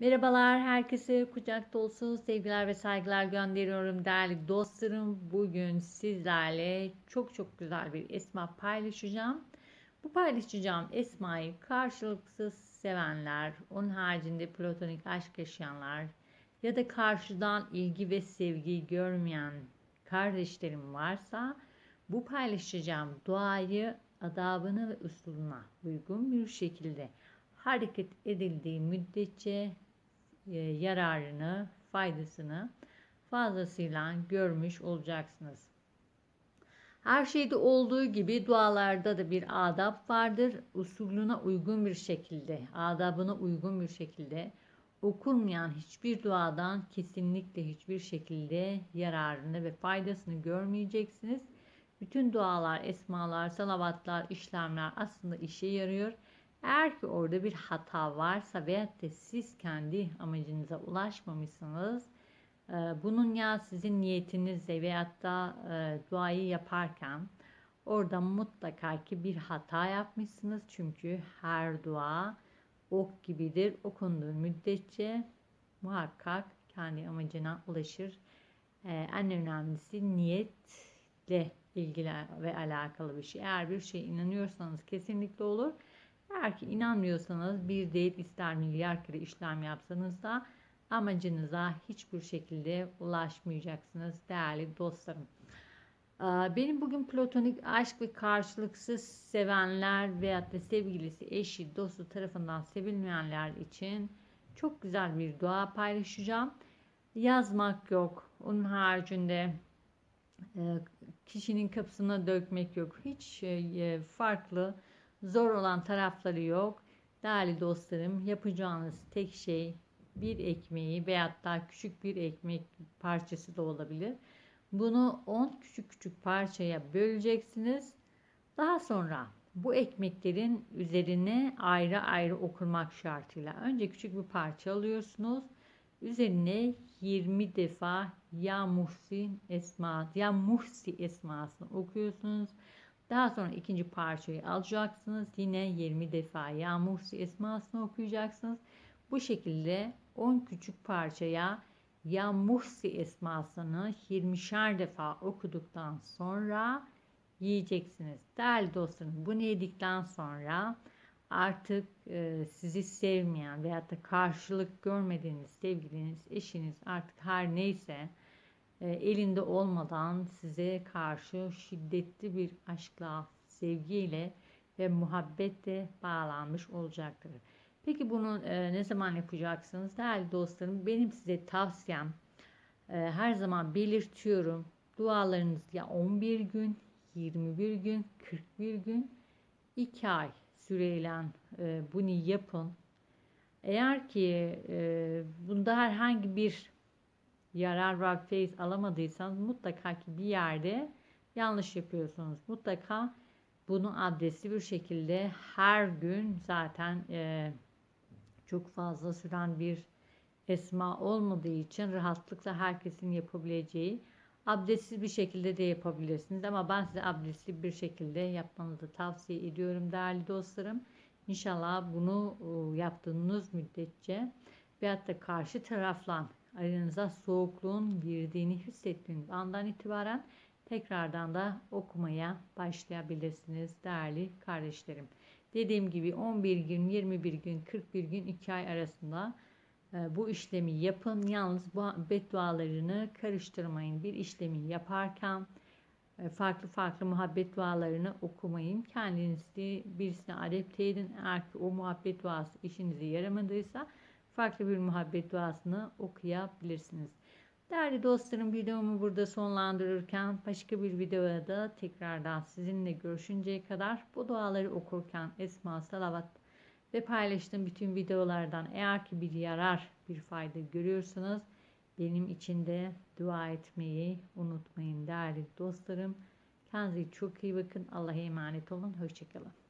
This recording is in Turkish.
Merhabalar, herkese kucak dolusu sevgiler ve saygılar gönderiyorum değerli dostlarım. Bugün sizlerle çok çok güzel bir esma paylaşacağım. Bu paylaşacağım esmayı karşılıksız sevenler, onun haricinde platonik aşk yaşayanlar ya da karşıdan ilgi ve sevgi görmeyen kardeşlerim varsa bu paylaşacağım duayı adabını ve usuluna uygun bir şekilde hareket edildiği müddetçe yararını, faydasını fazlasıyla görmüş olacaksınız. Her şeyde olduğu gibi dualarda da bir adab vardır. Usulüne uygun bir şekilde, adabına uygun bir şekilde okunmayan hiçbir duadan kesinlikle hiçbir şekilde yararını ve faydasını görmeyeceksiniz. Bütün dualar, esmalar, salavatlar, işlemler aslında işe yarıyor. Eğer ki orada bir hata varsa veyahut da siz kendi amacınıza ulaşmamışsınız, e, bunun ya sizin niyetinizle veyahut da e, duayı yaparken orada mutlaka ki bir hata yapmışsınız. Çünkü her dua ok gibidir. Okunduğu müddetçe muhakkak kendi amacına ulaşır. Ee, en önemlisi niyetle ilgili ve alakalı bir şey. Eğer bir şeye inanıyorsanız kesinlikle olur. Eğer ki inanmıyorsanız bir değil ister milyar kere işlem yapsanız da amacınıza hiçbir şekilde ulaşmayacaksınız değerli dostlarım. Benim bugün platonik aşk ve karşılıksız sevenler veyahut da sevgilisi, eşi, dostu tarafından sevilmeyenler için çok güzel bir dua paylaşacağım. Yazmak yok. Onun haricinde kişinin kapısına dökmek yok. Hiç farklı Zor olan tarafları yok. Değerli dostlarım yapacağınız tek şey bir ekmeği veyahut da küçük bir ekmek parçası da olabilir. Bunu 10 küçük küçük parçaya böleceksiniz. Daha sonra bu ekmeklerin üzerine ayrı ayrı okunmak şartıyla önce küçük bir parça alıyorsunuz. Üzerine 20 defa Ya Muhsin Esma, Ya Muhsi esmasını okuyorsunuz. Daha sonra ikinci parçayı alacaksınız. Yine 20 defa Yağmur esmasını okuyacaksınız. Bu şekilde 10 küçük parçaya Yağmursi esmasını 20'şer defa okuduktan sonra yiyeceksiniz. Değerli dostlarım bunu yedikten sonra artık e, sizi sevmeyen veyahut da karşılık görmediğiniz sevgiliniz, eşiniz artık her neyse elinde olmadan size karşı şiddetli bir aşkla, sevgiyle ve muhabbetle bağlanmış olacaktır. Peki bunu e, ne zaman yapacaksınız? Değerli dostlarım benim size tavsiyem e, her zaman belirtiyorum. Dualarınız ya 11 gün, 21 gün, 41 gün, 2 ay süreyle e, bunu yapın. Eğer ki bunda herhangi bir yarar ve feyiz alamadıysanız mutlaka ki bir yerde yanlış yapıyorsunuz. Mutlaka bunu adresli bir şekilde her gün zaten e, çok fazla süren bir esma olmadığı için rahatlıkla herkesin yapabileceği abdestsiz bir şekilde de yapabilirsiniz. Ama ben size abdestli bir şekilde yapmanızı tavsiye ediyorum değerli dostlarım. İnşallah bunu yaptığınız müddetçe veyahut da karşı tarafla aranıza soğukluğun girdiğini hissettiğiniz andan itibaren tekrardan da okumaya başlayabilirsiniz değerli kardeşlerim. Dediğim gibi 11 gün, 21 gün, 41 gün, 2 ay arasında e, bu işlemi yapın. Yalnız bu beddualarını karıştırmayın. Bir işlemi yaparken e, farklı farklı muhabbet dualarını okumayın. Kendinizi birisine adapte edin. Eğer ki o muhabbet duası işinize yaramadıysa farklı bir muhabbet duasını okuyabilirsiniz. Değerli dostlarım videomu burada sonlandırırken başka bir videoda tekrardan sizinle görüşünceye kadar bu duaları okurken Esma Salavat ve paylaştığım bütün videolardan eğer ki bir yarar bir fayda görüyorsanız benim için de dua etmeyi unutmayın değerli dostlarım. Kendinize çok iyi bakın. Allah'a emanet olun. Hoşçakalın.